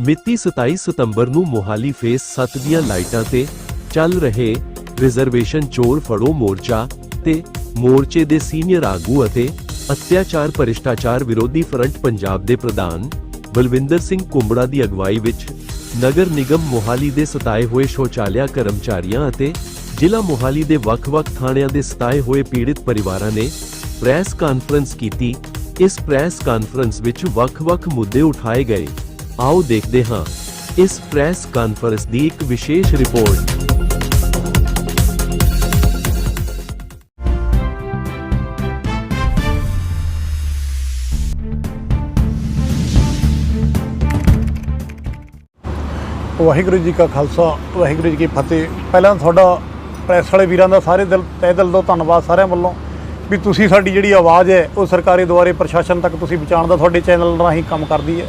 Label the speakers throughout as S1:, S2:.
S1: ਮਿਤੀ 27 ਸਤੰਬਰ ਨੂੰ ਮੋਹਾਲੀ ਫੇਸ 7 ਦੀਆਂ ਲਾਈਟਾਂ ਤੇ ਚੱਲ ਰਹੇ ਰਿਜ਼ਰਵੇਸ਼ਨ ਚੋਰ ਫੜੋ ਮੋਰਚਾ ਤੇ ਮੋਰਚੇ ਦੇ ਸੀਨੀਅਰ ਆਗੂ ਅਤੇ ਅਤਿਆਚਾਰ ਭ੍ਰਿਸ਼ਟਾਚਾਰ ਵਿਰੋਧੀ ਫਰੰਟ ਪੰਜਾਬ ਦੇ ਪ੍ਰਧਾਨ ਬਲਵਿੰਦਰ ਸਿੰਘ ਕੁੰਬੜਾ ਦੀ ਅਗਵਾਈ ਵਿੱਚ ਨਗਰ ਨਿਗਮ ਮੋਹਾਲੀ ਦੇ ਸਤਾਏ ਹੋਏ ਸ਼ੌਚਾਲਿਆ ਕਰਮਚਾਰੀਆਂ ਅਤੇ ਜ਼ਿਲ੍ਹਾ ਮੋਹਾਲੀ ਦੇ ਵੱਖ-ਵੱਖ ਥਾਣਿਆਂ ਦੇ ਸਤਾਏ ਹੋਏ ਪੀੜਿਤ ਪਰਿਵਾਰਾਂ ਨੇ ਪ੍ਰੈਸ ਕਾਨਫਰੰਸ ਕੀਤੀ। ਇਸ ਪ੍ਰੈਸ ਕਾਨਫਰੰਸ ਵਿੱਚ ਵੱਖ-ਵੱਖ ਮੁੱਦੇ ਉਠਾਏ ਗਏ। ਆਓ ਦੇਖਦੇ ਹਾਂ। ਇਸ ਪ੍ਰੈਸ ਕਾਨਫਰੰਸ ਦੀ ਇੱਕ ਵਿਸ਼ੇਸ਼ ਰਿਪੋਰਟ।
S2: ਵਾਹਿਗੁਰੂ ਜੀ ਕਾ ਖਾਲਸਾ, ਵਾਹਿਗੁਰੂ ਜੀ ਕੀ ਫਤਿਹ। ਪਹਿਲਾਂ ਤੁਹਾਡਾ ਪ੍ਰੈਸ ਵਾਲੇ ਵੀਰਾਂ ਦਾ ਸਾਰੇ ਦਿਲ, ਤਹਿ ਦਿਲ ਤੋਂ ਧੰਨਵਾਦ ਸਾਰਿਆਂ ਵੱਲੋਂ ਵੀ ਤੁਸੀਂ ਸਾਡੀ ਜਿਹੜੀ ਆਵਾਜ਼ ਹੈ, ਉਹ ਸਰਕਾਰੀ ਦੁਆਰੇ ਪ੍ਰਸ਼ਾਸਨ ਤੱਕ ਤੁਸੀਂ ਪਹੁੰਚਾਉਣ ਦਾ ਤੁਹਾਡੇ ਚੈਨਲ ਰਾਹੀਂ ਕੰਮ ਕਰਦੀ ਹੈ।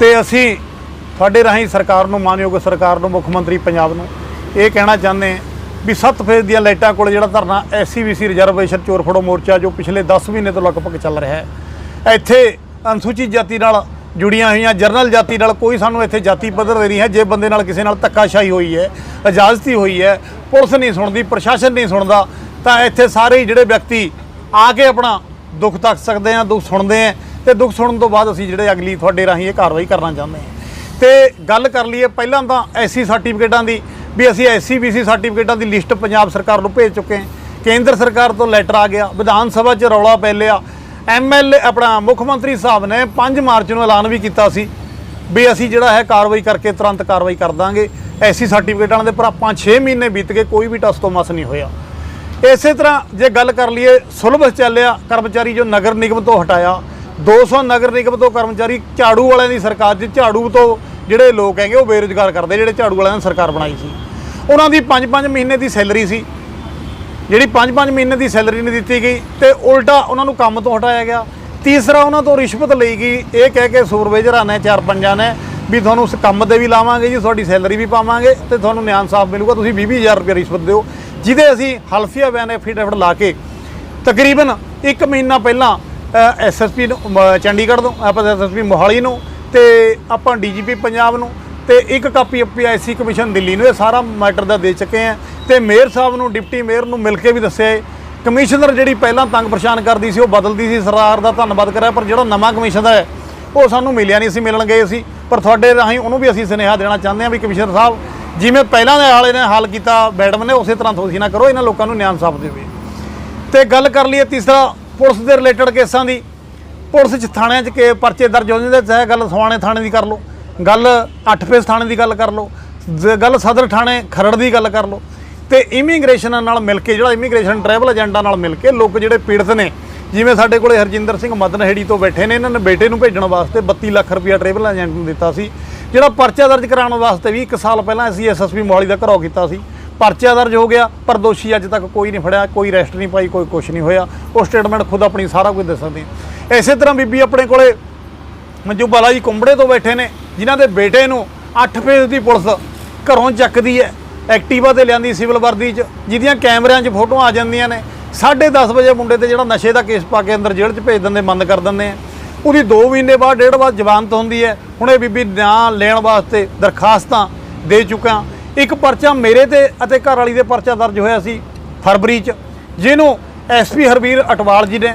S2: ਤੇ ਅਸੀਂ ਤੁਹਾਡੇ ਰਾਹੀਂ ਸਰਕਾਰ ਨੂੰ, ਮਾਨਯੋਗ ਸਰਕਾਰ ਨੂੰ, ਮੁੱਖ ਮੰਤਰੀ ਪੰਜਾਬ ਨੂੰ ਇਹ ਕਹਿਣਾ ਚਾਹੁੰਦੇ ਹਾਂ ਵੀ ਸੱਤ ਫੇਜ਼ ਦੀਆਂ ਲਾਈਟਾਂ ਕੋਲ ਜਿਹੜਾ ਧਰਨਾ ਐਸਸੀਬੀਸੀ ਰਿਜ਼ਰਵੇਸ਼ਨ ਚੋਰ ਫੜੋ ਮੋਰਚਾ ਜੋ ਪਿਛਲੇ 10 ਮਹੀਨੇ ਤੋਂ ਲਗਭਗ ਚੱਲ ਰਿਹਾ ਹੈ। ਇੱਥੇ ਅਨੁਸੂਚਿਤ ਜਾਤੀ ਨਾਲ ਜੁੜੀਆਂ ਹੋਈਆਂ, ਜਰਨਲ ਜਾਤੀ ਨਾਲ ਕੋਈ ਸਾਨੂੰ ਇੱਥੇ ਜਾਤੀ ਪੱਧਰ ਦੇ ਨਹੀਂ ਹੈ। ਜੇ ਬੰਦੇ ਨਾਲ ਕਿਸੇ ਨਾਲ ਧੱਕਾਸ਼ਾਹੀ ਹੋਈ ਹੈ ਇਜਾਜ਼ਤੀ ਹੋਈ ਹੈ, ਪੁਲਿਸ ਨਹੀਂ ਸੁਣਦੀ, ਪ੍ਰਸ਼ਾਸਨ ਨਹੀਂ ਸੁਣਦਾ, ਤਾਂ ਇੱਥੇ ਸਾਰੇ ਜਿਹੜੇ ਵਿਅਕਤੀ ਆ ਕੇ ਆਪਣਾ ਦੁੱਖ ਤੱਕ ਸਕਦੇ ਆ, ਦੁੱਖ ਸੁਣਦੇ ਆ ਤੇ ਦੁੱਖ ਸੁਣਨ ਤੋਂ ਬਾਅਦ ਅਸੀਂ ਜਿਹੜੇ ਅਗਲੀ ਤੁਹਾਡੇ ਰਾਹੀਂ ਇਹ ਕਾਰਵਾਈ ਕਰਨਾ ਚਾਹੁੰਦੇ ਹਾਂ। ਤੇ ਗੱਲ ਕਰ ਲਈਏ ਪਹਿਲਾਂ ਤਾਂ ਐਸਸੀ ਸਰਟੀਫਿਕੇਟਾਂ ਦੀ, ਵੀ ਅਸੀਂ ਐਸਸੀ ਬੀਸੀ ਸਰਟੀਫਿਕੇਟਾਂ ਦੀ ਲਿਸਟ ਪੰਜਾਬ ਸਰਕਾਰ ਨੂੰ ਭੇਜ ਚੁੱਕੇ ਹਾਂ। ਕੇਂਦਰ ਸਰਕਾਰ ਤੋਂ ਲੈਟਰ ਆ ਗਿਆ, ਵਿਧਾਨ ਸਭਾ 'ਚ ਰੌਲਾ ਪੈ ਲਿਆ। ਐਮਐਲਏ ਆਪਣਾ ਮੁੱਖ ਮੰਤਰੀ ਸਾਹਿਬ ਨੇ 5 ਮਾਰਚ ਨੂੰ ਐਲਾਨ ਵੀ ਕੀਤਾ ਸੀ, ਵੀ ਅਸੀਂ ਜਿਹੜਾ ਹੈ ਕਾਰਵਾਈ ਕਰਕੇ ਤੁਰੰਤ ਕਾਰਵਾਈ ਕਰ ਦਾਂਗੇ। ਐਸਸੀ ਸਰਟੀਫਿਕੇਟਾਂ ਦੇ ਪਰ ਆਪਾਂ 6 ਮਹੀਨੇ ਬੀਤ ਗਏ, ਕੋਈ ਵੀ ਟਸ ਤੋਂ ਮਸ ਨਹੀਂ ਹੋਇਆ। ਇਸੇ ਤਰ੍ਹਾਂ ਜੇ ਗੱਲ ਕਰ ਲਈਏ ਸੁਲਭ ਚੱਲਿਆ, ਕਰਮਚਾਰੀ ਜੋ ਨਗਰ ਨਿਗਮ ਤੋਂ ਹਟਾਇਆ 200 ਨਗਰ ਨਿਗਮ ਤੋਂ ਕਰਮਚਾਰੀ ਝਾੜੂ ਵਾਲਿਆਂ ਦੀ ਸਰਕਾਰ 'ਚ, ਝਾੜੂ ਤੋਂ ਜਿਹੜੇ ਲੋਕ ਹੈਗੇ ਉਹ ਬੇਰੁਜ਼ਗਾਰ ਕਰਦੇ, ਜਿਹੜੇ ਝਾੜੂ ਵਾਲਿਆਂ ਨੇ ਸਰਕਾਰ ਬਣਾਈ ਸੀ। ਉਹਨਾਂ ਦੀ 5-5 ਮਹੀਨੇ ਦੀ ਸੈਲਰੀ ਸੀ। ਜਿਹੜੀ 5-5 ਮਹੀਨੇ ਦੀ ਸੈਲਰੀ ਨਹੀਂ ਦਿੱਤੀ ਗਈ ਤੇ ਉਲਟਾ ਉਹਨਾਂ ਨੂੰ ਕੰਮ ਤੋਂ ਹਟਾਇਆ ਗਿਆ। ਤੀਸਰਾ ਉਹਨਾਂ ਤੋਂ ਰਿਸ਼ਵਤ ਲਈ ਗਈ। ਇਹ ਕਹਿ ਕੇ ਸੂਰਵੇਜਰਾਂ ਨੇ ਚਾਰ ਪੰਜਾਂ ਨੇ ਵੀ ਤੁਹਾਨੂੰ ਉਸ ਕੰਮ ਤੇ ਵੀ ਲਾਵਾਂਗੇ ਜੀ, ਤੁਹਾਡੀ ਸੈਲਰੀ ਵੀ ਪਾਵਾਂਗੇ ਤੇ ਤੁਹਾਨੂੰ ਨਿਆਂ ਸਾਫ਼ ਮਿਲੂਗਾ, ਤੁਸੀਂ 20-20000 ਰੁਪਏ ਰਿਸ਼ਵਤ ਦਿਓ। ਜਿਹਦੇ ਅਸੀਂ ਹਲਫੀਆ ਬਿਆਨ ਐਫੀਡੇਵਿਟ ਲਾ ਕੇ ਤਕਰੀਬਨ 1 ਮਹੀਨਾ ਪਹਿਲਾਂ ਐਸਐਸਪੀ ਨੂੰ ਚੰਡੀਗੜ੍ਹ ਤੋਂ ਆਪਾਂ ਐਸਐਸਪੀ ਮੋਹਾਲੀ ਨੂੰ ਤੇ ਆਪਾਂ ਡੀਜੀਪੀ ਪੰਜਾਬ ਨੂੰ ਤੇ ਇੱਕ ਕਾਪੀ ਪੀਆਈਸੀ ਕਮਿਸ਼ਨ ਦਿੱਲੀ ਨੂੰ, ਇਹ ਸਾਰਾ ਮੈਟਰ ਦਾ ਦੇ ਚੁੱਕੇ ਆ। ਤੇ ਮੇਅਰ ਸਾਹਿਬ ਨੂੰ, ਡਿਪਟੀ ਮੇਅਰ ਨੂੰ ਮਿਲ ਕੇ ਵੀ ਦੱਸਿਆ ਏ। ਕਮਿਸ਼ਨਰ ਜਿਹੜੀ ਪਹਿਲਾਂ ਤੰਗ ਪਰੇਸ਼ਾਨ ਕਰਦੀ ਸੀ, ਉਹ ਬਦਲਦੀ ਸੀ, ਸਰਕਾਰ ਦਾ ਧੰਨਵਾਦ ਕਰਿਆ, ਪਰ ਜਿਹੜਾ ਨਵਾਂ ਕਮਿਸ਼ਨਰ ਹੈ, ਉਹ ਸਾਨੂੰ ਮਿਲਿਆ ਨਹੀਂ ਸੀ, ਮਿਲਣ ਗਏ ਸੀ। ਪਰ ਤੁਹਾਡੇ ਰਾਹੀਂ ਉਹਨੂੰ ਵੀ ਅਸੀਂ ਸੁਨੇਹਾ ਦੇਣਾ ਚਾਹੁੰਦੇ ਹਾਂ ਵੀ ਕਮਿਸ਼ਨਰ ਸਾਹਿਬ, ਜਿਵੇਂ ਪਹਿਲਾਂ ਦੇ ਹਾਲੇ ਨੇ ਹੱਲ ਕੀਤਾ ਮੈਡਮ ਨੇ, ਉਸੇ ਤਰ੍ਹਾਂ ਤੁਸੀਂ ਨਾ ਕਰੋ, ਇਹਨਾਂ ਲੋਕਾਂ ਨੂੰ ਨਿਆਂ ਸਾਫ਼ ਦੇਵੇ। ਤੇ ਗੱਲ ਕਰ ਲਈਏ ਤੀਸਰਾ ਪੁਲਿਸ ਦੇ ਰਿਲੇਟਡ ਕੇਸਾਂ ਦੀ। ਪੁਲਿਸ ਚ ਥਾਣਿਆਂ 'ਚ ਕੇ ਪਰਚੇ ਦਰਜ ਹੋ ਜਾਂਦੇ, ਚਾਹੇ ਗੱਲ ਸਵਾਣੇ ਥਾਣੇ ਦੀ ਕਰ ਲਓ, ਗੱਲ 8 ਫੇਸ ਥਾਣੇ ਦੀ ਗੱਲ ਕਰ ਲਓ, ਜ- ਗੱਲ ਸਦਰ ਥਾਣੇ ਖਰੜ ਦੀ ਗੱਲ ਕਰ ਲਓ। ਤੇ ਇਮੀਗ੍ਰੇਸ਼ਨ ਨਾਲ ਮਿਲ ਕੇ, ਜਿਹੜਾ ਇਮੀਗ੍ਰੇਸ਼ਨ ਟਰੈਵਲ ਏਜੰਟਾਂ ਨਾਲ ਮਿਲ ਕੇ ਲੋਕ ਜਿਹੜੇ ਪੀੜਤ ਨੇ, ਜਿਵੇਂ ਸਾਡੇ ਕੋਲੇ ਹਰਜਿੰਦਰ ਸਿੰਘ ਮਦਨਹੇੜੀ ਤੋਂ ਬੈਠੇ ਨੇ, ਇਹਨਾਂ ਨੇ ਬੇਟੇ ਨੂੰ ਭੇਜਣ ਵਾਸਤੇ 32 ਲੱਖ ਰੁਪਇਆ ਟਰੈਵਲ ਏਜੰਟ ਨੂੰ ਦਿੱਤਾ ਸੀ, ਜਿਹੜਾ ਪਰਚਾ ਦਰਜ ਕਰਾਉਣ ਵਾਸਤੇ ਵੀ 1 ਸਾਲ ਪਹਿਲਾਂ ਅਸੀਂ ਐਸਐਸਪੀ ਮੋਹਾਲੀ ਦਾ ਘਰੋਂ ਕੀਤਾ ਸੀ। ਪਰਚਾ ਦਰਜ ਹੋ ਗਿਆ, ਪਰ ਦੋਸ਼ੀ ਅੱਜ ਤੱਕ ਕੋਈ ਨਹੀਂ ਫੜਿਆ, ਕੋਈ ਅਰੈਸਟ ਨਹੀਂ ਪਾਈ, ਕੋਈ ਕੁਝ ਨਹੀਂ ਹੋਇਆ। ਉਹ ਸਟੇਟਮੈਂਟ ਖੁਦ ਆਪਣੀ ਸਾਰਾ ਕੁਝ ਦੱਸ ਸਕਦੇ ਇਸੇ ਤਰ੍ਹਾਂ ਬੀਬੀ ਆਪਣੇ ਕੋਲੇ ਮੰਜੂ ਬਾਲਾ ਜੀ ਕੁੰਬੜੇ ਤੋਂ ਬੈਠੇ ਨੇ, ਜਿਨ੍ਹਾਂ ਦੇ ਬੇਟੇ ਨੂੰ 8 ਫੇਜ਼ ਦੀ ਪੁਲਿਸ ਘਰੋਂ ਚੱਕਦੀ ਹੈ। ਐਕਟਿਵਾ ਤੇ ਲਿਆਂਦੀ ਸਿਵਲ ਵਰਦੀ 'ਚ, ਜਿਹਦੀਆਂ ਕੈਮਰਿਆਂ 'ਚ ਫੋਟੋਆਂ ਆ ਜਾਂਦੀਆਂ ਨੇ। 10:30 ਵਜੇ ਮੁੰਡੇ ਤੇ ਜਿਹੜਾ ਨਸ਼ੇ ਦਾ ਕੇਸ ਪਾ ਕੇ ਅੰਦਰ ਜੇਲ੍ਹ 'ਚ ਭੇਜ ਦਿੰਦੇ, ਬੰਦ ਕਰ ਦਿੰਦੇ ਆ। ਉਹਦੀ 2 ਮਹੀਨੇ ਬਾਅਦ, ਡੇਢ ਬਾਅਦ ਜ਼ਮਾਨਤ ਹੁੰਦੀ ਹੈ। ਹੁਣ ਇਹ ਬੀਬੀ ਨਾਂ ਲੈਣ ਵਾਸਤੇ ਦਰਖਾਸਤਾਂ ਦੇ ਚੁੱਕਾ। ਇੱਕ ਪਰਚਾ ਮੇਰੇ ਤੇ ਅਤੇ ਘਰ ਵਾਲੀ ਦੇ ਪਰਚਾ ਦਰਜ ਹੋਇਆ ਸੀ ਫਰਵਰੀ 'ਚ, ਜਿਹਨੂੰ ਐਸਪੀ ਹਰਵੀਰ ਅਟਵਾਲ ਜੀ ਨੇ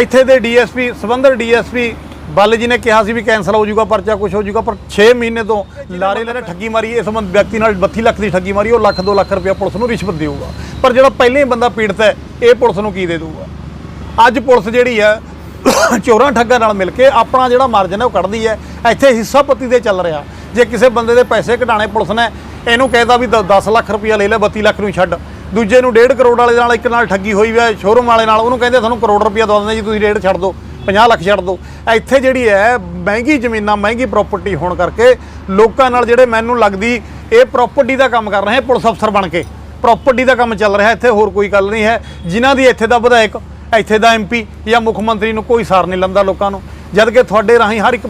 S2: ਇੱਥੇ ਦੇ ਡੀਐਸਪੀ ਸਬੰਧਰ ਡੀਐਸਪੀ ਬੱਲ ਜੀ ਨੇ ਕਿਹਾ ਸੀ ਵੀ ਕੈਂਸਲ ਹੋ ਜਾਊਗਾ, ਪਰਚਾ ਕੁਝ ਹੋ ਜਾਊਗਾ, ਪਰ 6 ਮਹੀਨੇ ਤੋਂ ਲਾਰੇ ਲਾਰੇ ਠੱਗੀ ਮਾਰੀ, ਇਸ ਸੰਬੰਧ ਵਿਅਕਤੀ ਨਾਲ 32 ਲੱਖ ਦੀ ਠੱਗੀ ਮਾਰੀ, ਉਹ ਲੱਖ 2 ਲੱਖ ਰੁਪਇਆ ਪੁਲਿਸ ਨੂੰ ਰਿਸ਼ਵਤ ਦੇਊਗਾ। ਪਰ ਜਿਹੜਾ ਪਹਿਲੇ ਹੀ ਬੰਦਾ ਪੀੜਤ ਹੈ, ਇਹ ਪੁਲਿਸ ਨੂੰ ਕੀ ਦੇ ਦਊਗਾ? ਅੱਜ ਪੁਲਿਸ ਜਿਹੜੀ ਹੈ, ਚੋਰਾਂ ਠੱਗਾਂ ਨਾਲ ਮਿਲ ਕੇ ਆਪਣਾ ਜਿਹੜਾ ਮਾਰਜਨ ਹੈ, ਉਹ ਕੱਢਦੀ ਹੈ। ਇੱਥੇ ਹਿੱਸਾ ਪੱਤੀ ਦੇ ਚੱਲ ਰਿਹਾ। ਜੇ ਕਿਸੇ ਬੰਦੇ ਦੇ ਪੈਸੇ ਕਢਾਣੇ ਪੁਲਿਸ ਨੇ ਇਹਨੂੰ ਕਹਿਦਾ ਵੀ 10 ਲੱਖ ਰੁਪਇਆ ਲੈ ਲੈ 32 ਲੱਖ ਨੂੰ ਛੱਡ। ਦੂਜੇ ਨੂੰ 1.5 ਕਰੋੜ ਵਾਲੇ ਨਾਲ ਇੱਕ ਨਾਲ ਠੱਗੀ ਹੋਈ ਹੈ ਸ਼ੋਰੂਮ ਵਾਲੇ ਨਾਲ, ਉਹਨੂੰ ਕਹਿੰਦੇ ਤੁਹਾਨੂੰ ਕਰੋੜ ਰੁਪਇਆ ਦਵਾ ਦਿੰਦੇ ਜੀ, ਤੁਸੀਂ ਰੇਟ ਛੱਡ ਦਿਓ 50 ਲੱਖ ਛੱਡ ਦਿਓ। ਇੱਥੇ ਜਿਹੜੀ ਹੈ, ਮਹਿੰਗੀ ਜ਼ਮੀਨਾਂ, ਮਹਿੰਗੀ ਪ੍ਰਾਪਰਟੀ ਹੋਣ ਕਰਕੇ ਲੋਕਾਂ ਨਾਲ ਜਿਹੜੇ ਮੈਨੂੰ ਲੱਗਦੀ, ਇਹ ਪ੍ਰਾਪਰਟੀ ਦਾ ਕੰਮ ਕਰ ਰਹੇ ਹੈ ਪੁਲਿਸ ਅਫਸਰ ਬਣ ਕੇ। ਪ੍ਰਾਪਰਟੀ ਦਾ ਕੰਮ ਚੱਲ ਰਿਹਾ, ਇੱਥੇ ਹੋਰ ਕੋਈ ਗੱਲ ਨਹੀਂ ਹੈ। ਜਿਨ੍ਹਾਂ ਦੀ ਇੱਥੇ ਦਾ ਵਿਧਾਇਕ, ਇੱਥੇ ਦਾ ਐਮਪੀ ਜਾਂ ਮੁੱਖ ਮੰਤਰੀ ਨੂੰ ਕੋਈ ਸਾਰ ਨਹੀਂ ਲੰਦਾ ਲੋਕਾਂ ਨੂੰ। ਜਦ ਕਿ ਤੁਹਾਡੇ ਰਾਹੀਂ ਹਰ ਇੱਕ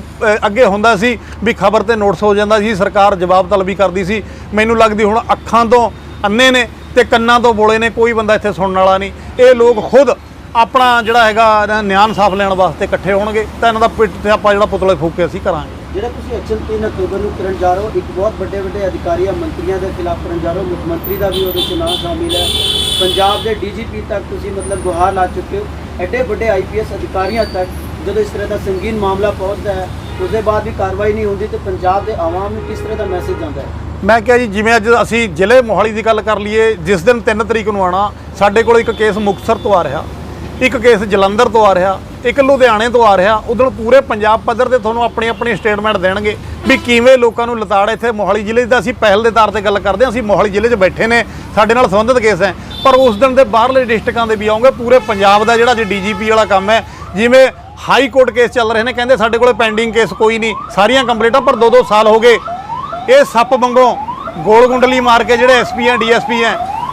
S2: ਅੱਗੇ ਹੁੰਦਾ ਸੀ ਵੀ ਖਬਰ ਤੇ ਨੋਟਿਸ ਹੋ ਜਾਂਦਾ ਸੀ, ਸਰਕਾਰ ਜਵਾਬ ਤਲਬੀ ਕਰਦੀ ਸੀ। ਮੈਨੂੰ ਲੱਗਦੀ ਹੁਣ ਅੱਖਾਂ ਤੋਂ ਅੰਨੇ ਨੇ ਤੇ ਕੰਨਾਂ ਤੋਂ ਬੋਲੇ ਨੇ, ਕੋਈ ਬੰਦਾ ਇੱਥੇ ਸੁਣਨ ਵਾਲਾ ਨਹੀਂ। ਇਹ ਲੋਕ ਖੁਦ ਆਪਣਾ ਜਿਹੜਾ ਹੈਗਾ ਨਿਆਂ ਇਨਸਾਫ ਲੈਣ ਵਾਸਤੇ ਇਕੱਠੇ ਹੋਣਗੇ ਤਾਂ ਇਹਨਾਂ ਦਾ ਪਿੱਠ ਤੇ ਆਪਾਂ ਜਿਹੜਾ ਪੁਤਲੇ ਫੂਕ ਕੇ ਅਸੀਂ ਕਰਾਂਗੇ।
S3: ਜਿਹੜਾ ਤੁਸੀਂ ਐਕਸ਼ਨ 3 ਅਕਤੂਬਰ ਨੂੰ ਕਰਨ ਜਾ ਰਹੇ ਹੋ, ਇੱਕ ਬਹੁਤ ਵੱਡੇ ਵੱਡੇ ਅਧਿਕਾਰੀਆਂ ਮੰਤਰੀਆਂ ਦੇ ਖਿਲਾਫ ਕਰਨ ਜਾ ਰਹੇ ਹੋ, ਮੁੱਖ ਮੰਤਰੀ ਦਾ ਵੀ ਉਹਦੇ 'ਚ ਨਾਮ ਸ਼ਾਮਿਲ ਹੈ। ਪੰਜਾਬ ਦੇ ਡੀਜੀਪੀ ਤੱਕ ਤੁਸੀਂ ਮਤਲਬ ਗੁਹਾਰ ਲਾ ਚੁੱਕੇ ਹੋ। ਐਡੇ ਵੱਡੇ ਆਈਪੀਐਸ ਅਧਿਕਾਰੀਆਂ ਤੱਕ ਜਦੋਂ ਇਸ ਤਰ੍ਹਾਂ ਦਾ ਸੰਗੀਨ ਮਾਮਲਾ ਪਹੁੰਚਦਾ ਹੈ ਉਸ ਦੇ ਬਾਅਦ ਵੀ ਕਾਰਵਾਈ ਨਹੀਂ ਹੁੰਦੀ ਤੇ ਪੰਜਾਬ ਦੇ ਆਵਾਮ ਨੂੰ ਕਿਸ ਤਰ੍ਹਾਂ ਦਾ ਮੈਸੇਜ ਜਾਂਦਾ ਹੈ?
S2: ਮੈਂ ਕਿਹਾ ਜੀ, ਜਿਵੇਂ ਅੱਜ ਅਸੀਂ ਜ਼ਿਲ੍ਹੇ ਮੋਹਾਲੀ ਦੀ ਗੱਲ ਕਰ ਲਈਏ, ਜਿਸ ਦਿਨ 3 ਤਰੀਕ ਨੂੰ ਆਣਾ ਸਾਡੇ ਕੋਲ ਇੱਕ ਕੇਸ ਮੁਕਤਸਰ ਤੋਂ ਆ ਰਿਹਾ, ਇੱਕ ਕੇਸ ਜਲੰਧਰ ਤੋਂ ਆ ਰਿਹਾ, ਇੱਕ ਲੁਧਿਆਣੇ ਤੋਂ ਆ ਰਿਹਾ, ਉਦੋਂ ਪੂਰੇ ਪੰਜਾਬ ਪੱਧਰ ਤੇ ਤੁਹਾਨੂੰ ਆਪਣੀ ਆਪਣੀ ਸਟੇਟਮੈਂਟ ਦੇਣਗੇ ਵੀ ਕਿਵੇਂ ਲੋਕਾਂ ਨੂੰ ਲਤਾੜ ਇੱਥੇ ਮੋਹਾਲੀ ਜ਼ਿਲ੍ਹੇ ਦਾ ਅਸੀਂ ਪਹਿਲ ਦੇ ਤਾਰ ਤੇ ਗੱਲ ਕਰਦੇ ਹਾਂ, ਅਸੀਂ ਮੋਹਾਲੀ ਜ਼ਿਲ੍ਹੇ 'ਚ ਬੈਠੇ ਨੇ, ਸਾਡੇ ਨਾਲ ਸੰਬੰਧਿਤ ਕੇਸ ਹੈ। ਪਰ ਉਸ ਦਿਨ ਦੇ ਬਾਹਰਲੇ ਡਿਸਟ੍ਰਿਕਾਂ ਦੇ ਵੀ ਆਉਂਗੇ, ਪੂਰੇ ਪੰਜਾਬ ਦਾ ਜਿਹੜਾ ਜੀ ਡੀਜੀਪੀ ਵਾਲਾ ਕੰਮ ਹੈ, ਜਿਵੇਂ ਹਾਈ ਕੋਰਟ ਕੇਸ ਚੱਲ ਰਹੇ ਨੇ, ਕਹਿੰਦੇ ਸਾਡੇ ਕੋਲੇ ਪੈਂਡਿੰਗ ਕੇਸ ਕੋਈ ਨਹੀਂ, ਸਾਰੀਆਂ ਕੰਪਲੀਟਾਂ, ਪਰ 2-2 ਸਾਲ ਹੋ ਗਏ। ਇਹ ਸੱਪ ਵਾਂਗੋਂ ਗੋਲ ਗੁੰਡਲੀ ਮਾਰ ਕੇ ਜਿਹੜੇ ਐਸਪੀ ਆ ਡੀਐਸਪੀ ਆ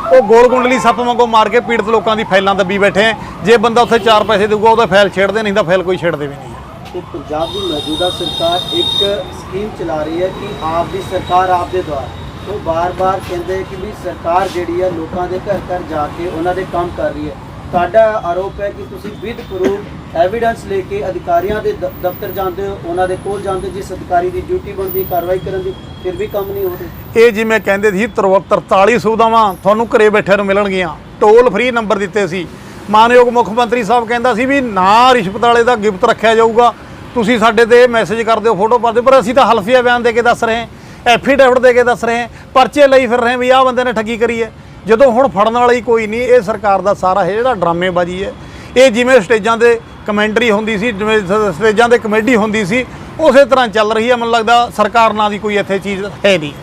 S2: ਉਹ ਗੋਲ ਗੁੰਡਲੀ ਸੱਪ ਵਾਂਗੋਂ ਮਾਰ ਕੇ ਪੀੜਤ ਲੋਕਾਂ ਦੀ ਫਾਈਲਾਂ ਦੱਬੀ ਬੈਠੇ ਆ ਜੇ ਬੰਦਾ ਉੱਥੇ 4 ਪੈਸੇ ਦੇਊਗਾ, ਉਹਦਾ ਫਾਈਲ ਛੇੜਦੇ ਨਹੀਂ ਤਾਂ ਫਾਈਲ ਕੋਈ ਛੇੜਦੇ ਵੀ ਨਹੀਂ।
S3: ਤੇ ਪੰਜਾਬ ਦੀ ਮੌਜੂਦਾ ਸਰਕਾਰ ਇੱਕ ਸਕੀਮ ਚਲਾ ਰਹੀ ਹੈ ਕਿ ਆਪ ਦੀ ਸਰਕਾਰ ਆਪ ਦੇ ਦੁਆਰ। ਉਹ ਬਾਰ-ਬਾਰ ਕਹਿੰਦੇ ਕਿ ਵੀ ਸਰਕਾਰ ਜਿਹੜੀ ਹੈ, ਲੋਕਾਂ ਦੇ ਘਰ ਘਰ ਜਾ ਕੇ ਉਹਨਾਂ ਦੇ ਕੰਮ ਕਰ ਰਹੀ ਹੈ। ਤੁਹਾਡਾ ਆਰੋਪ ਹੈ ਕਿ ਤੁਸੀਂ ਵਿਦ ਪ੍ਰੂਫ ਐਵੀਡੈਂਸ ਲੈ ਕੇ ਅਧਿਕਾਰੀਆਂ ਦੇ ਦ- ਦਫ਼ਤਰ ਜਾਂਦੇ ਹੋ ਉਹਨਾਂ ਦੇ ਕੋਲ ਜਾਂਦੇ ਹੋ, ਜਿਸ ਅਧਿਕਾਰੀ ਦੀ ਡਿਊਟੀ ਬਣਦੀ ਕਾਰਵਾਈ ਕਰਨ ਦੀ ਫਿਰ ਵੀ ਕੰਮ ਨਹੀਂ ਹੋ ਰਿਹਾ
S2: ਇਹ ਜਿਵੇਂ ਕਹਿੰਦੇ ਸੀ 43 ਸੁਵਿਧਾਵਾਂ ਤੁਹਾਨੂੰ ਘਰੇ ਬੈਠਿਆਂ ਨੂੰ ਮਿਲਣਗੀਆਂ। ਟੋਲ ਫ੍ਰੀ ਨੰਬਰ ਦਿੱਤੇ ਸੀ। ਮਾਨਯੋਗ ਮੁੱਖ ਮੰਤਰੀ ਸਾਹਿਬ ਕਹਿੰਦਾ ਸੀ ਵੀ ਨਾ ਰਿਸ਼ਵਤ ਵਾਲੇ ਦਾ ਗਿਫਟ ਰੱਖਿਆ ਜਾਊਗਾ। ਤੁਸੀਂ ਸਾਡੇ ਤੇ ਮੈਸੇਜ ਕਰ ਦਿਓ ਫੋਟੋ ਪਾ ਦਿਓ ਪਰ ਅਸੀਂ ਤਾਂ ਹਲਫੀਆ ਬਿਆਨ ਦੇ ਕੇ ਦੱਸ ਰਹੇ ਹਾਂ ਐਫੀਡੇਵਿਟ ਦੇ ਕੇ ਦੱਸ ਰਹੇ ਹਾਂ ਪਰਚੇ ਲਈ ਫਿਰ ਰਹੇ ਹਾਂ ਵੀ ਆਹ ਬੰਦੇ ਨੇ ਠੱਗੀ ਕਰੀ ਹੈ। ਜਦੋਂ ਹੁਣ ਫੜਨ ਵਾਲਾ ਹੀ ਕੋਈ ਨਹੀਂ ਇਹ ਸਰਕਾਰ ਦਾ ਸਾਰਾ ਇਹ ਜਿਹੜਾ ਡਰਾਮੇਬਾਜ਼ੀ ਹੈ ਇਹ ਜਿਵੇਂ ਸਟੇਜਾਂ ਤੇ ਕਮੈਂਟਰੀ ਹੁੰਦੀ ਸੀ, ਜਿਵੇਂ ਸਟੇਜਾਂ ਤੇ ਕਮੇਡੀ ਹੁੰਦੀ ਸੀ, ਉਸੇ ਤਰ੍ਹਾਂ ਚੱਲ ਰਹੀ ਹੈ ਮੈਨੂੰ ਲੱਗਦਾ ਸਰਕਾਰ ਨਾਂ ਦੀ ਕੋਈ ਇੱਥੇ ਚੀਜ਼ ਹੈ ਨਹੀਂ।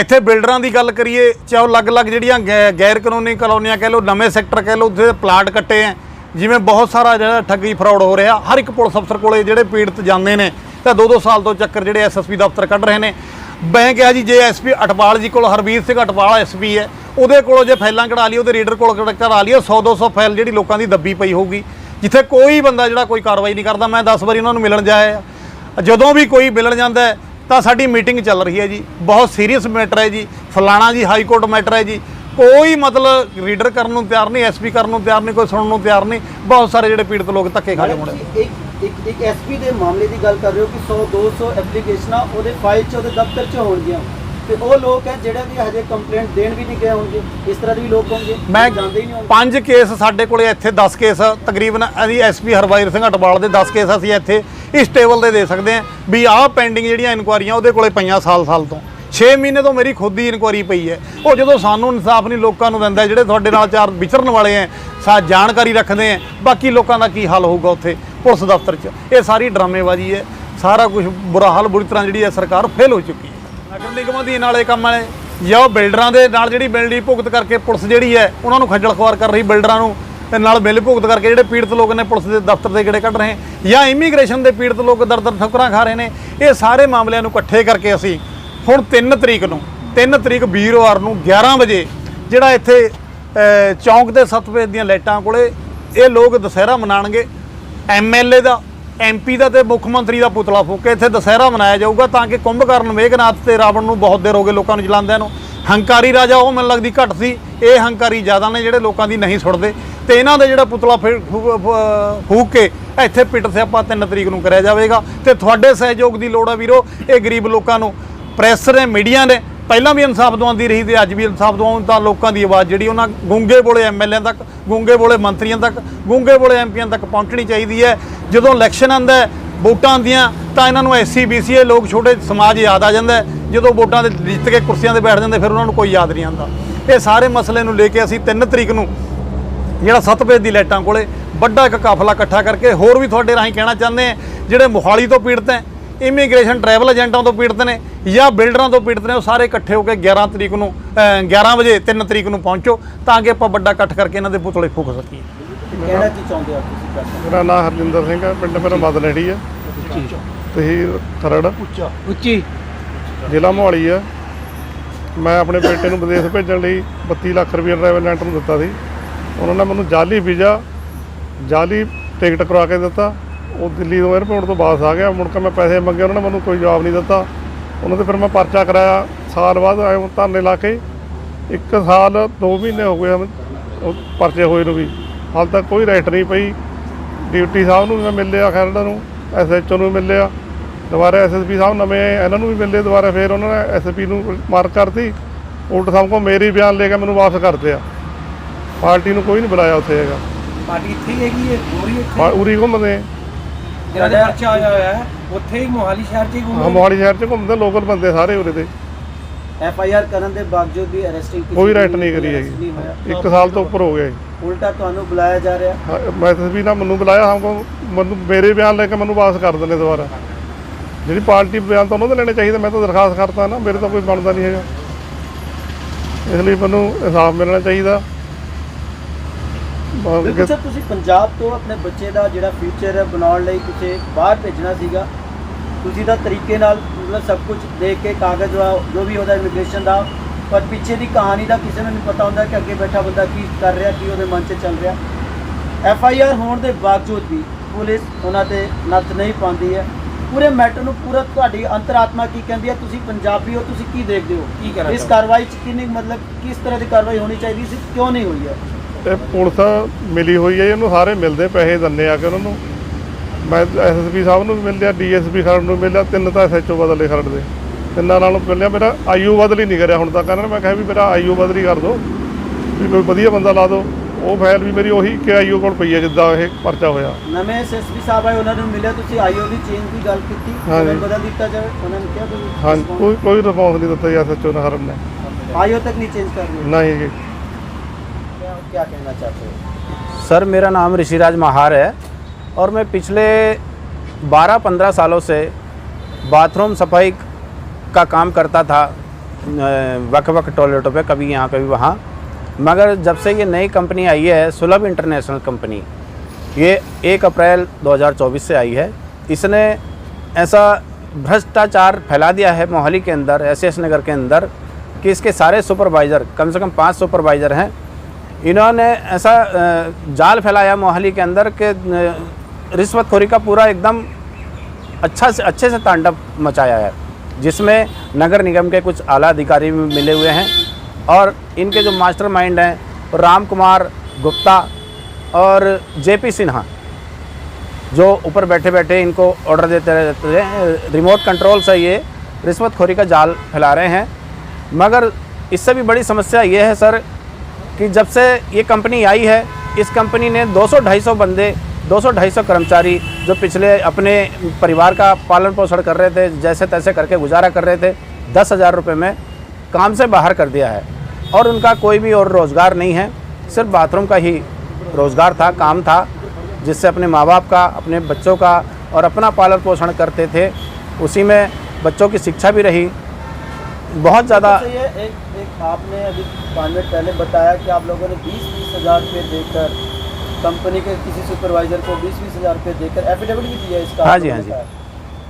S2: ਇੱਥੇ ਬਿਲਡਰਾਂ ਦੀ ਗੱਲ ਕਰੀਏ, ਚਾਹੇ ਉਹ ਅਲੱਗ-ਅਲੱਗ ਜਿਹੜੀਆਂ ਗੈ- ਗੈਰ ਕਾਨੂੰਨੀ ਕਲੋਨੀਆਂ ਕਹਿ ਲਓ, ਨਵੇਂ ਸੈਕਟਰ ਕਹਿ ਲਓ, ਉੱਥੇ ਪਲਾਟ ਕੱਟੇ ਆ ਜਿਵੇਂ ਬਹੁਤ ਸਾਰਾ ਜਿਹੜਾ ਠੱਗੀ ਫਰਾਡ ਹੋ ਰਿਹਾ, ਹਰ ਇੱਕ ਪੁਲਿਸ ਅਫਸਰ ਕੋਲੇ ਜਿਹੜੇ ਪੀੜਤ ਜਾਂਦੇ ਨੇ, ਤਾਂ ਦੋ ਦੋ ਸਾਲ ਤੋਂ ਚੱਕਰ ਜਿਹੜੇ ਐਸਐਸਪੀ ਦਫ਼ਤਰ ਕੱਢ ਰਹੇ ਨੇ। ਮੈਂ ਕਿਹਾ ਜੀ, ਜੇ ਐਸਪੀ ਅਟਵਾਲ ਜੀ ਕੋਲ ਹਰਬੀਰ ਸਿੰਘ ਅਟਵਾਲ ਐਸਪੀ ਹੈ ਉਹਦੇ ਕੋਲੋਂ ਜੇ ਫਾਈਲਾਂ ਕਢਾ ਲਈ ਉਹਦੇ ਰੀਡਰ ਕੋਲ ਕਢ- ਲਈ 100 200 ਫਾਈਲ ਜਿਹੜੀ ਲੋਕਾਂ ਦੀ ਦੱਬੀ ਪਈ ਹੋਊਗੀ। ਜਿੱਥੇ ਕੋਈ ਬੰਦਾ ਜਿਹੜਾ ਕੋਈ ਕਾਰਵਾਈ ਨਹੀਂ ਕਰਦਾ ਮੈਂ 10 ਵਾਰੀ ਉਹਨਾਂ ਨੂੰ ਮਿਲਣ ਜਾਇਆ ਜਦੋਂ ਵੀ ਕੋਈ ਮਿਲਣ ਜਾਂਦਾ ਤਾਂ ਸਾਡੀ ਮੀਟਿੰਗ ਚੱਲ ਰਹੀ ਹੈ ਜੀ। ਬਹੁਤ ਸੀਰੀਅਸ ਮੈਟਰ ਹੈ ਜੀ। ਫਲਾਣਾ ਜੀ ਹਾਈ ਕੋਰਟ ਮੈਟਰ ਹੈ ਜੀ। ਕੋਈ ਮਤਲਬ ਰੀਡਰ ਕਰਨ ਨੂੰ ਤਿਆਰ ਨਹੀਂ ਐਸਪੀ ਕਰਨ ਨੂੰ ਤਿਆਰ ਨਹੀਂ ਕੋਈ ਸੁਣਨ ਨੂੰ ਤਿਆਰ ਨਹੀਂ। ਬਹੁਤ ਸਾਰੇ ਜਿਹੜੇ ਪੀੜਤ ਲੋਕ ਧੱਕੇ ਖਾ
S3: ਤੁਸੀਂ ਇੱਕ ਇੱਕ ਇੱਕ ਐਸਪੀ ਦੇ ਮਾਮਲੇ ਦੀ ਗੱਲ ਕਰ ਰਹੇ ਹੋ ਕਿ 100 200 ਐਪਲੀਕੇਸ਼ਨਾਂ ਉਹਦੇ ਫਾਈਲ 'ਚ ਉਹਦੇ ਦਫ਼ਤਰ 'ਚ ਹੋਣਗੀਆਂ। ਤੇ ਉਹ ਲੋਕ ਹੈ ਜਿਹੜੇ ਵੀ ਹਜੇ ਕੰਪਲੇਂਟ ਦੇਣ ਵੀ ਨਹੀਂ ਗਏ ਹੋਣਗੇ ਇਸ ਤਰ੍ਹਾਂ ਦੇ ਵੀ ਲੋਕ ਹੋਣਗੇ
S2: ਮੈਂ
S3: ਜਾਂਦੇ ਹੀ ਨਹੀਂ ਹੋਣਗੇ।
S2: ਪੰਜ ਕੇਸ ਸਾਡੇ ਕੋਲੇ ਇੱਥੇ 10 ਕੇਸ ਤਕਰੀਬਨ ਅਸੀਂ ਐਸਪੀ ਹਰਵਾਈਰ ਸਿੰਘ ਅਟਵਾਲ ਦੇ 10 ਕੇਸ ਅਸੀਂ ਇੱਥੇ ਇਸ ਟੇਬਲ ਤੇ ਦੇ ਸਕਦੇ ਹਾਂ ਵੀ ਆਹ ਪੈਂਡਿੰਗ ਜਿਹੜੀਆਂ ਇਨਕੁਆਰੀਆਂ ਉਹਦੇ ਕੋਲੇ ਪਈਆਂ ਸਾਲ ਸਾਲ ਤੋਂ। 6 ਮਹੀਨੇ ਤੋਂ ਮੇਰੀ ਖੁਦ ਦੀ ਇਨਕੁਆਰੀ ਪਈ ਹੈ। ਉਹ ਜਦੋਂ ਸਾਨੂੰ ਇਨਸਾਫ ਨਹੀਂ ਲੋਕਾਂ ਨੂੰ ਦਿੰਦਾ ਜਿਹੜੇ ਤੁਹਾਡੇ ਨਾਲ ਚਾਰ ਵਿਚਰਨ ਵਾਲੇ ਐ ਸਾ ਜਾਣਕਾਰੀ ਰੱਖਦੇ ਐ ਬਾਕੀ ਲੋਕਾਂ ਦਾ ਕੀ ਹਾਲ ਹੋਊਗਾ ਉੱਥੇ ਪੁਲਿਸ ਦਫ਼ਤਰ 'ਚ? ਇਹ ਸਾਰੀ ਡਰਾਮੇਬਾਜ਼ੀ ਹੈ। ਸਾਰਾ ਕੁਝ ਬੁਰਾ ਹਾਲ ਬੁਰੀ ਤਰ੍ਹਾਂ ਜਿਹੜੀ ਹੈ ਸਰਕਾਰ ਫੇਲ ਹੋ ਚੁੱਕੀ ਨਗਰ ਨਿਗਮਾਂ ਦੀ ਨਾਲੇ ਕੰਮ ਵਾਲੇ ਜਾਂ ਉਹ ਬਿਲਡਰਾਂ ਦੇ ਨਾਲ ਜਿਹੜੀ ਬਿਲ ਦੀ ਭੁਗਤ ਕਰਕੇ ਪੁਲਿਸ ਜਿਹੜੀ ਹੈ, ਉਹਨਾਂ ਨੂੰ ਖੱਜਲ ਖੁਆਰ ਕਰ ਰਹੀ ਬਿਲਡਰਾਂ ਨੂੰ ਤੇ ਨਾਲ ਬਿੱਲ ਭੁਗਤ ਕਰਕੇ ਜਿਹੜੇ ਪੀੜਤ ਲੋਕ ਨੇ ਪੁਲਿਸ ਦੇ ਦਫ਼ਤਰ ਦੇ ਗੇੜੇ ਕੱਢ ਰਹੇ ਜਾਂ ਇਮੀਗ੍ਰੇਸ਼ਨ ਦੇ ਪੀੜਤ ਲੋਕ ਦਰ ਦਰ ਠੋਕਰਾਂ ਖਾ ਰਹੇ ਨੇ, ਇਹ ਸਾਰੇ ਮਾਮਲਿਆਂ ਨੂੰ ਇਕੱਠੇ ਕਰਕੇ ਅਸੀਂ ਹੁਣ 3 ਤਰੀਕ ਨੂੰ 3 ਤਰੀਕ ਵੀਰਵਾਰ ਨੂੰ 11 ਵਜੇ ਜਿਹੜਾ ਇੱਥੇ ਚੌਂਕ ਦੇ ਸਤਵੇਦ ਦੀਆਂ ਲਾਈਟਾਂ ਕੋਲੇ ਇਹ ਲੋਕ ਦੁਸਹਿਰਾ ਮਨਾਣਗੇ ਐਮਐਲਏ ਦਾ ਐਮਪੀ ਦਾ ਤੇ ਮੁੱਖ ਮੰਤਰੀ ਦਾ ਪੁਤਲਾ ਫੂਕ ਕੇ ਇੱਥੇ ਦੁਸਹਿਰਾ ਮਨਾਇਆ ਜਾਊਗਾ ਤਾਂ ਕਿ ਕੁੰਭਕਰਨ ਮੇਘਨਾਥ ਤੇ ਰਾਵਣ ਨੂੰ ਬਹੁਤ ਦੇਰ ਹੋ ਗਏ ਲੋਕਾਂ ਨੂੰ ਜਲਾਉਂਦਿਆਂ ਨੂੰ। ਹੰਕਾਰੀ ਰਾਜਾ, ਉਹ ਮੈਨੂੰ ਲੱਗਦੀ ਘੱਟ ਸੀ। ਇਹ ਹੰਕਾਰੀ ਜ਼ਿਆਦਾ ਨੇ ਜਿਹੜੇ ਲੋਕਾਂ ਦੀ ਨਹੀਂ ਸੁਣਦੇ। ਤੇ ਇਹਨਾਂ ਦਾ ਜਿਹੜਾ ਪੁਤਲਾ ਫੇ- ਫੂ- ਫੂਕ ਕੇ ਇੱਥੇ ਪਿੱਟ ਸਿਆਪਾ 3 ਤਰੀਕ ਨੂੰ ਕਰਿਆ ਜਾਵੇਗਾ। ਤੇ ਤੁਹਾਡੇ ਸਹਿਯੋਗ ਦੀ ਲੋੜ ਆ ਵੀਰੋ, ਇਹ ਗਰੀਬ ਲੋਕਾਂ ਨੂੰ। ਪ੍ਰੈਸ ਨੇ, ਮੀਡੀਆ ਨੇ ਪਹਿਲਾਂ ਵੀ ਇਨਸਾਫ ਦਵਾਉਂਦੀ ਰਹੀ ਤੇ ਅੱਜ ਵੀ ਇਨਸਾਫ ਦਵਾਉਣ ਤਾਂ ਲੋਕਾਂ ਦੀ ਆਵਾਜ਼ ਜਿਹੜੀ ਉਹਨਾਂ ਗੂੰਗੇ ਬੋਲੇ ਐਮਐਲਏ ਤੱਕ, ਗੂੰਗੇ ਬੋਲੇ ਮੰਤਰੀਆਂ ਤੱਕ, ਗੂੰਗੇ ਬੋਲੇ ਐਮਪੀਆਂ ਤੱਕ ਪਹੁੰਚਣੀ ਚਾਹੀਦੀ ਹੈ। ਜਦੋਂ ਇਲੈਕਸ਼ਨ ਆਉਂਦਾ ਵੋਟਾਂ ਆਉਂਦੀਆਂ, ਤਾਂ ਇਹਨਾਂ ਨੂੰ ਐਸਸੀ ਬੀਸੀ ਇਹ ਲੋਕ ਛੋਟੇ ਸਮਾਜ ਯਾਦ ਆ ਜਾਂਦਾ ਜਦੋਂ ਵੋਟਾਂ ਦੇ ਜਿੱਤ ਕੇ ਕੁਰਸੀਆਂ ਤੇ ਬੈਠ ਜਾਂਦੇ, ਫਿਰ ਉਹਨਾਂ ਨੂੰ ਕੋਈ ਯਾਦ ਨਹੀਂ ਆਉਂਦਾ। ਇਹ ਸਾਰੇ ਮਸਲੇ ਨੂੰ ਲੈ ਕੇ ਅਸੀਂ 3 ਤਰੀਕ ਨੂੰ ਜਿਹੜਾ ਸਤਪੇਦ ਦੀ ਲਾਈਟਾਂ ਕੋਲੇ ਵੱਡਾ ਇੱਕ ਕਾਫਲਾ ਇਕੱਠਾ ਕਰਕੇ ਹੋਰ ਵੀ ਤੁਹਾਡੇ ਰਾਹੀਂ ਕਹਿਣਾ ਚਾਹੁੰਦੇ ਆ ਜਿਹੜੇ ਮੋਹਾਲੀ ਤੋਂ ਪੀੜਤ ਹੈ ਇਮੀਗ੍ਰੇਸ਼ਨ ਟਰੈਵਲ ਏਜੰਟਾਂ ਤੋਂ ਪੀੜਤ ਨੇ ਜਾਂ ਬਿਲਡਰਾਂ ਤੋਂ ਪੀੜਤ ਨੇ ਉਹ ਸਾਰੇ ਇਕੱਠੇ ਹੋ ਕੇ 11 ਤਰੀਕ ਨੂੰ ਅਹ, 11 ਵਜੇ 3 ਤਰੀਕ ਨੂੰ ਪਹੁੰਚੋ ਤਾਂ ਕਿ ਆਪਾਂ ਵੱਡਾ ਇਕੱਠ ਕਰਕੇ ਇਹਨਾਂ ਦੇ ਪੁਤਲੇ ਫੂਕ ਸਕੀਏ।
S3: ਕਹਿਣਾ ਕੀ ਚਾਹੁੰਦੇ ਹੋ ਤੁਸੀਂ
S4: ਮੇਰਾ ਨਾਮ ਹਰਜਿੰਦਰ ਸਿੰਘ ਹੈ ਪਿੰਡ ਮੇਰਾ ਮਦਨੇੜੀ ਹੈ। ਤਹਿਸੀਲ ਖਰੜ
S3: ਉੱਚੀ।
S4: ਜ਼ਿਲ੍ਹਾ ਮੋਹਾਲੀ ਹੈ ਮੈਂ ਆਪਣੇ ਬੇਟੇ ਨੂੰ ਵਿਦੇਸ਼ ਭੇਜਣ ਲਈ 32 ਲੱਖ ਰੁਪਏ ਟਰੈਵਲ ਏਜੰਟ ਨੂੰ ਦਿੱਤਾ ਸੀ। ਉਹਨਾਂ ਨੇ ਮੈਨੂੰ ਜਾਲੀ ਵੀਜ਼ਾ ਜਾਲੀ ਟਿਕਟ ਕਰਵਾ ਕੇ ਦਿੱਤਾ। ਉਹ ਦਿੱਲੀ ਤੋਂ 에ਅਰਪੋਰਟ ਤੋਂ ਵਾਪਸ ਆ ਗਿਆ। ਮੁੜ ਕੇ ਮੈਂ ਪੈਸੇ ਮੰਗੇ ਉਹਨਾਂ ਨੇ ਮੈਨੂੰ ਕੋਈ ਜਵਾਬ ਨਹੀਂ ਦਿੱਤਾ। ਉਹਨਾਂ ਤੇ ਫਿਰ ਮੈਂ ਪਰਚਾ ਕਰਾਇਆ। ਸਾਲ ਬਾਅਦ ਆਏ ਧਰਨੇ ਲਾ ਕੇ। ਇੱਕ ਸਾਲ 2 ਮਹੀਨੇ ਹੋ ਗਏ ਪਰਚੇ ਹੋਏ ਨੂੰ ਵੀ। ਹਾਲ ਤੱਕ ਕੋਈ ਰੈਸਟ ਨਹੀਂ ਪਈ। ਡਿਊਟੀ ਸਾਹਿਬ ਨੂੰ ਵੀ ਮੈਂ ਮਿਲ ਲਿਆ ਖੈਰ ਉਹਨਾਂ ਨੂੰ ਐਸਐਚਓ ਨੂੰ ਵੀ ਮਿਲਿਆ। ਦੁਬਾਰਾ ਐਸਐਸਪੀ ਸਾਹਿਬ ਨਵੇਂ ਆਏ ਇਹਨਾਂ ਨੂੰ ਵੀ ਮਿਲੇ ਦੁਬਾਰਾ। ਫਿਰ ਉਹਨਾਂ ਨੇ ਐਸਪੀ ਨੂੰ ਮਾਰਕ ਕਰਤੀ। ਉਲਟ ਸਭ ਕੋ ਮੇਰੀ ਬਿਆਨ ਲੈ ਕੇ ਮੈਨੂੰ ਵਾਪਸ ਕਰਤੇ ਆ ਪਾਰਟੀ ਨੂੰ ਕੋਈ ਨਹੀਂ ਬੁਲਾਇਆ ਉੱਥੇ ਹੈਗਾ।
S5: ਪਾਰਟੀ ਇੱਥੇ ਹੈਗੀ ਹੈ? ਗੋਰੀ ਇੱਥੇ?
S4: ਉਰੀ ਘੁੰਮਦੇ।
S5: ਜਿਹੜਾ ਦੇ ਪਰਚਾ ਆਇਆ ਹੋਇਆ ਹੈ ਉੱਥੇ ਹੀ ਮੋਹਾਲੀ ਸ਼ਹਿਰ 'ਚ ਹੀ ਘੁੰਮ
S4: ਹਾਂ ਮੋਹਾਲੀ ਸ਼ਹਿਰ 'ਚ ਘੁੰਮਦੇ ਲੋਕਲ ਬੰਦੇ ਸਾਰੇ ਉਰੇ ਦੇ।
S3: ਐਫ ਆਈ ਆਰ ਕਰਨ ਦੇ ਬਾਵਜੂਦ ਵੀ ਅਰੈਸਟਿੰਗ
S4: ਕੋਈ right ਨਹੀਂ ਕਰੀ ਹੈਗੀ। ਇੱਕ ਸਾਲ ਤੋਂ ਉੱਪਰ ਹੋ ਗਿਆ ਜੀ।
S3: ਉਲਟਾ ਤੁਹਾਨੂੰ ਬੁਲਾਇਆ ਜਾ ਰਿਹਾ।
S4: ਹਾਂ, ਮੈਂ ਐਸਐਸਪੀ ਨਾਲ ਮੈਨੂੰ ਬੁਲਾਇਆ ਹਮ ਕੋ ਮੈਨੂੰ ਮੇਰੇ ਬਿਆਨ ਲੈ ਕੇ ਮੈਨੂੰ ਵਾਪਸ ਕਰ ਦਿੰਦੇ ਦੁਬਾਰਾ। ਜਿਹੜੀ ਪਾਰਟੀ ਬਿਆਨ ਤਾਂ ਉਹਨਾਂ ਦੇ ਲੈਣੇ ਚਾਹੀਦੇ ਮੈਂ ਤਾਂ ਦਰਖਾਸਤ ਕਰਤਾ ਨਾ ਮੇਰੇ ਤਾਂ ਕੋਈ ਬਣਦਾ ਨਹੀਂ ਹੈਗਾ। ਇਸ ਲਈ ਮੈਨੂੰ ਇਨਸਾਫ ਮਿਲਣਾ ਚਾਹੀਦਾ।
S3: ਬਿਲਕੁਲ ਸਰ ਤੁਸੀਂ ਪੰਜਾਬ ਤੋਂ ਆਪਣੇ ਬੱਚੇ ਦਾ ਜਿਹੜਾ ਫਿਊਚਰ ਬਣਾਉਣ ਲਈ ਤੁਸੀਂ ਬਾਹਰ ਭੇਜਣਾ ਸੀਗਾ ਤੁਸੀਂ ਤਾਂ ਤਰੀਕੇ ਨਾਲ ਮਤਲਬ ਸਭ ਕੁਝ ਦੇਖ ਕੇ ਕਾਗਜ਼ ਜੋ ਵੀ ਉਹਦਾ ਇਮੀਗ੍ਰੇਸ਼ਨ ਦਾ ਪਰ ਪਿੱਛੇ ਦੀ ਕਹਾਣੀ ਦਾ ਕਿਸੇ ਨੂੰ ਨਹੀਂ ਪਤਾ ਹੁੰਦਾ ਕਿ ਅੱਗੇ ਬੈਠਾ ਬੰਦਾ ਕੀ ਕਰ ਰਿਹਾ ਕੀ ਉਹਦੇ ਮਨ 'ਚ ਚੱਲ ਰਿਹਾ। ਐਫ ਆਈ ਆਰ ਹੋਣ ਦੇ ਬਾਵਜੂਦ ਵੀ ਪੁਲਿਸ ਉਹਨਾਂ ਤੇ ਨੱਥ ਨਹੀਂ ਪਾਉਂਦੀ ਹੈ। ਪੂਰੇ ਮੈਟਰ ਨੂੰ ਪੂਰਾ ਤੁਹਾਡੀ ਅੰਤਰਾਤਮਾ ਕੀ ਕਹਿੰਦੀ ਹੈ? ਤੁਸੀਂ ਪੰਜਾਬੀ ਹੋ ਤੁਸੀਂ ਕੀ ਦੇਖਦੇ ਹੋ?
S5: ਕੀ ਕਹਿਣਾ
S3: ਇਸ? ਕਾਰਵਾਈ 'ਚ ਕਿੰਨੀ ਮਤਲਬ ਕਿਸ ਤਰ੍ਹਾਂ ਦੀ ਕਾਰਵਾਈ ਹੋਣੀ ਚਾਹੀਦੀ ਸੀ? ਕਿਉਂ ਨਹੀਂ ਹੋਈ ਹੈ?
S4: ਤੇ ਪੁਲਿਸ ਮਿਲੀ ਹੋਈ ਹੈ ਇਹਨੂੰ ਸਾਰੇ ਮਿਲਦੇ ਪੈਸੇ ਦੰਨੇ ਆ ਕੇ ਉਹਨਾਂ ਨੂੰ। ਮੈਂ ਐਸਐਸਪੀ ਸਾਹਿਬ ਨੂੰ ਵੀ ਮਿਲਿਆ ਡੀਐਸਪੀ ਸਾਹਿਬ ਨੂੰ ਮਿਲਿਆ ਤਿੰਨ ਤਾਂ ਐਸਐਚਓ ਬਦਲੇ ਖਰੜ ਦੇ। ਤਿੰਨਾਂ ਨਾਲੋਂ ਮਿਲਿਆ ਮੇਰਾ ਆਈਓ ਬਦਲੀ ਨਹੀਂ ਕਰਿਆ ਹੁਣ ਤੱਕ ਇਹਨਾਂ ਮੈਂ ਕਿਹਾ ਵੀ ਮੇਰਾ ਆਈਓ ਬਦਲੀ ਕਰ ਦਿਓ ਵੀ ਕੋਈ ਵਧੀਆ ਬੰਦਾ ਲਾ ਦਿਓ ਉਹ ਫਾਈਲ ਵੀ ਮੇਰੀ ਉਹੀ ਕਿ ਆਈਓ ਕੋਲ ਪਈ ਹੈ ਜਿੱਦਾਂ ਇਹ ਪਰਚਾ ਹੋਇਆ।
S3: ਨਵੇਂ ਐਸਐਸਪੀ ਸਾਹਿਬ ਆਏ ਉਹਨਾਂ ਨੂੰ ਮਿਲਿਆ ਤੁਸੀਂ ਆਈਓ ਦੀ ਚੇਂਜ ਦੀ ਗੱਲ ਕੀਤੀ ਉਹਨਾਂ ਬਦਲ ਦਿੱਤਾ ਜਾਵੇ? ਉਹਨਾਂ ਨੇ ਕਿਹਾ ਕੋਈ
S4: ਕੋਈ ਕੋਈ ਰਿਸਪੌਂਸ ਨਹੀਂ ਦਿੱਤਾ ਐਸਐਚਓ ਨੇ ਹਰਮ ਨੇ।
S3: ਆਈਓ ਤੱਕ ਨਹੀਂ ਚੇਂਜ ਕਰਨੀ
S4: ਨਹੀਂ ਜੀ।
S3: क्या कहना चाहते हो?
S6: सर, मेरा नाम ऋषिराज महार है और मैं पिछले 12-15 सालों से बाथरूम सफ़ाई का काम करता था वक्त वक्त टॉयलेटों पे, कभी यहाँ, कभी वहाँ। मगर जब से ये नई कंपनी आई है, सुलभ इंटरनेशनल कंपनी, ये 1 अप्रैल 2024 से आई है। इसने ऐसा भ्रष्टाचार फैला दिया है मोहाली के अंदर एस नगर के अंदर, कि इसके सारे सुपरवाइज़र, कम से कम पाँच सुपरवाइज़र हैं इन्होंने ऐसा जाल फैलाया मोहाली के अंदर कि रिश्वतखोरी का पूरा एकदम अच्छा से, अच्छे से तांडव मचाया है, जिसमें नगर निगम के कुछ आला अधिकारी भी मिले हुए हैं और इनके जो मास्टर माइंड हैं, राम कुमार गुप्ता और जेपी सिन्हा, जो ऊपर बैठे बैठे इनको ऑर्डर देते रहते हैं रिमोट कंट्रोल से ये रिश्वतखोरी का जाल फैला रहे हैं। मगर इससे भी बड़ी समस्या ये है, सर कि जब से ये कंपनी आई है, इस कंपनी ने 200-250 बंदे 200-250 कर्मचारी जो पिछले अपने परिवार का पालन पोषण कर रहे थे, जैसे तैसे करके गुजारा कर रहे थे, दस हज़ार रुपये में काम से बाहर कर दिया है। और उनका कोई भी और रोज़गार नहीं है, सिर्फ़ बाथरूम का ही रोज़गार था, काम था, जिससे अपने माँ बाप का, अपने बच्चों का और अपना पालन पोषण करते थे। उसी में बच्चों की शिक्षा भी रही बहुत ज़्यादा
S3: तो एक एक आपने अभी पाँच मिनट पहले बताया कि आप लोगों ने बीस बीस हज़ार रुपये देकर कंपनी के किसी सुपरवाइजर को बीस बीस हज़ार रुपये देकर एफिडेविट भी दिया इसका
S6: हाँ जी, हाँ
S3: जी।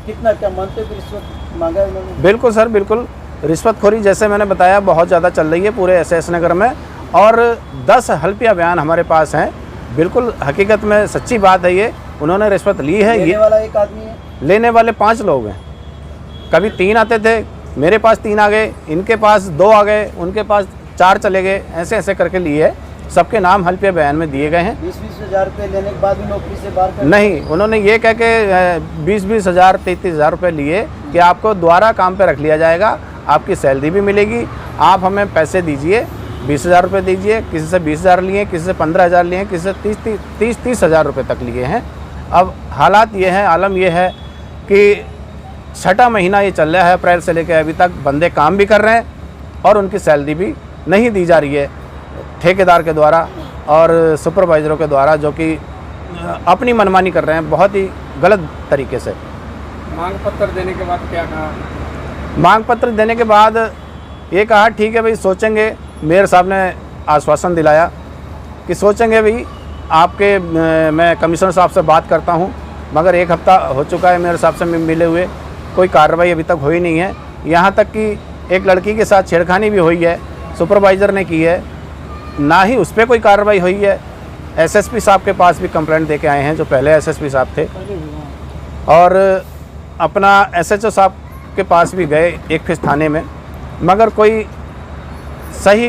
S3: कितना क्या मानते हो रिश्वत मांगा उन्होंने
S6: बिल्कुल सर बिल्कुल। रिश्वतखोरी जैसे मैंने बताया बहुत ज़्यादा चल रही है पूरे एस एस नगर में और 10 हल्फिया बयान हमारे पास हैं। बिल्कुल हकीकत में सच्ची बात है ये उन्होंने रिश्वत ली है
S3: लेने
S6: ये
S3: वाला एक आदमी है।
S6: लेने वाले पाँच लोग हैं। कभी तीन आते थे मेरे पास तीन आ गए इनके पास दो आ गए उनके पास चार चले गए ऐसे ऐसे करके लिए है सबके नाम हल्फिया बयान में दिए गए हैं।
S3: बीस बीस हज़ार रुपये लेने के बाद भी नौकरी से बाहर
S6: नहीं उन्होंने ये कह के बीस बीस हज़ार तैंतीस हज़ार रुपये लिए कि आपको दोबारा काम पे रख लिया जाएगा आपकी सैलरी भी मिलेगी आप हमें पैसे दीजिए बीस हज़ार रुपये दीजिए किसी से बीस हज़ार लिए किसी से पंद्रह हज़ार लिए किसी से तीस तीस तीस तीस हज़ार रुपये तक लिए हैं। अब हालात ये हैं आलम ये है कि छठा महीना ये चल रहा है अप्रैल से लेकर अभी तक बंदे काम भी कर रहे हैं और उनकी सैलरी भी नहीं दी जा रही है ठेकेदार के द्वारा और सुपरवाइज़रों के द्वारा जो कि अपनी मनमानी कर रहे हैं बहुत ही गलत तरीके से।
S5: मांग पत्र देने के बाद क्या कहा?
S6: मांग पत्र देने के बाद ये कहा ठीक है भाई सोचेंगे। मेयर साहब ने आश्वासन दिलाया कि सोचेंगे भाई आपके मैं कमिश्नर साहब से बात करता हूँ मगर एक हफ़्ता हो चुका है मेयर साहब से मिले हुए। कोई कार्रवाई अभी तक हुई नहीं है। यहाँ तक कि एक लड़की के साथ छेड़खानी भी हुई है, सुपरवाइज़र ने की है, ना ही उस पर कोई कार्रवाई हुई है। एसएसपी साहब के पास भी कंप्लेंट दे के आए हैं, जो पहले एसएसपी साहब थे। और अपना एसएचओ साहब के पास भी गए एक फिस थाने में, मगर कोई सही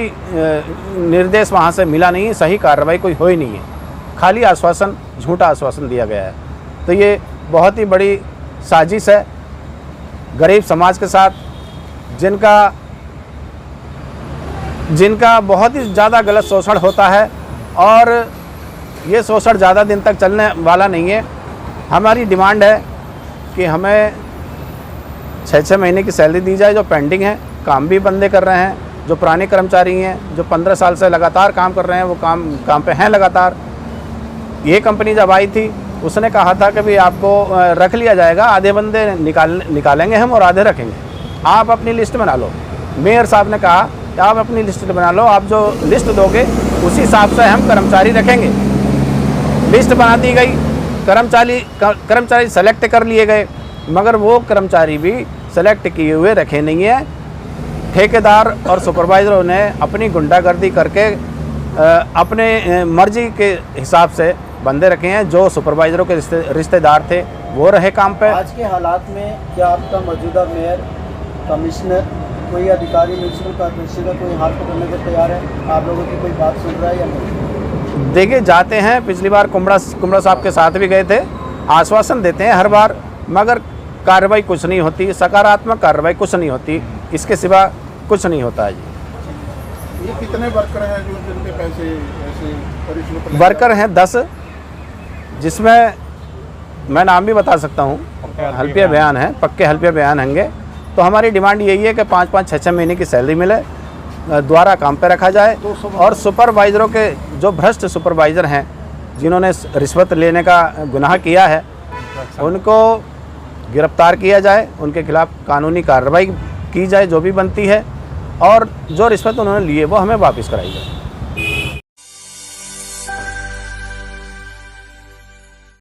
S6: निर्देश वहाँ से मिला नहीं है सही कार्रवाई कोई हो ही नहीं है। खाली आश्वासन, झूठा आश्वासन दिया गया है। तो ये बहुत ही बड़ी साजिश है। गरीब समाज के साथ, जिनका जिनका बहुत ही ज़्यादा गलत शोषण होता है और ये शोषण ज़्यादा दिन तक चलने वाला नहीं है। हमारी डिमांड है कि हमें छः छः महीने की सैलरी दी जाए, जो पेंडिंग है, काम भी बंदे कर रहे हैं, जो पुराने कर्मचारी हैं, जो पंद्रह साल से लगातार काम कर रहे हैं, वो काम काम पे हैं लगातार। ये कंपनी जब आई थी उसने कहा था कि भाई आपको रख लिया जाएगा, आधे बंदे निकाल, निकालेंगे हम और आधे रखेंगे। आप अपनी लिस्ट बना लो। मेयर साहब ने कहा कि आप अपनी लिस्ट बना लो, आप जो लिस्ट दोगे, उसी हिसाब से हम कर्मचारी रखेंगे। लिस्ट बना दी गई, कर्मचारी कर्मचारी सेलेक्ट कर लिए गए, मगर वो कर्मचारी भी सेलेक्ट किए हुए रखे नहीं हैं। ठेकेदार और सुपरवाइज़रों ने अपनी गुंडागर्दी करके अपने मर्ज़ी के हिसाब से बंदे रखे हैं जो सुपरवाइज़रों के रिश्ते रिश्तेदार थे वो रहे काम पे।
S3: आज के हालात में क्या आपका मौजूदा मेयर कमिश्नर कोई अधिकारी म्यूनसिपल कॉर्पोरेशन का कोई हाथ पकड़ने को तैयार है? आप लोगों की कोई बात सुन रहा है या नहीं?
S6: देखिए जाते हैं। पिछली बार कुमड़ा कुमड़ा साहब के साथ भी गए थे। आश्वासन देते हैं हर बार मगर कार्रवाई कुछ नहीं होती सकारात्मक कार्रवाई कुछ नहीं होती। इसके सिवा कुछ नहीं होता है जी।
S7: ये कितने वर्कर हैं जो जिनके पैसे ऐसे
S6: वर्कर हैं दस। जिसमें मैं नाम भी बता सकता हूँ हल्फिया बयान है पक्के हल्फिया बयान होंगे। तो हमारी डिमांड यही है कि पाँच पाँच छः छः महीने की सैलरी मिले द्वारा काम पे रखा जाए और सुपरवाइज़रों के जो भ्रष्ट सुपरवाइज़र हैं जिन्होंने रिश्वत लेने का गुनाह किया है उनको गिरफ़्तार किया जाए उनके खिलाफ कानूनी कार्रवाई की जाए जो भी बनती है और जो रिश्वत उन्होंने लिए वो हमें वापस कराई जाए।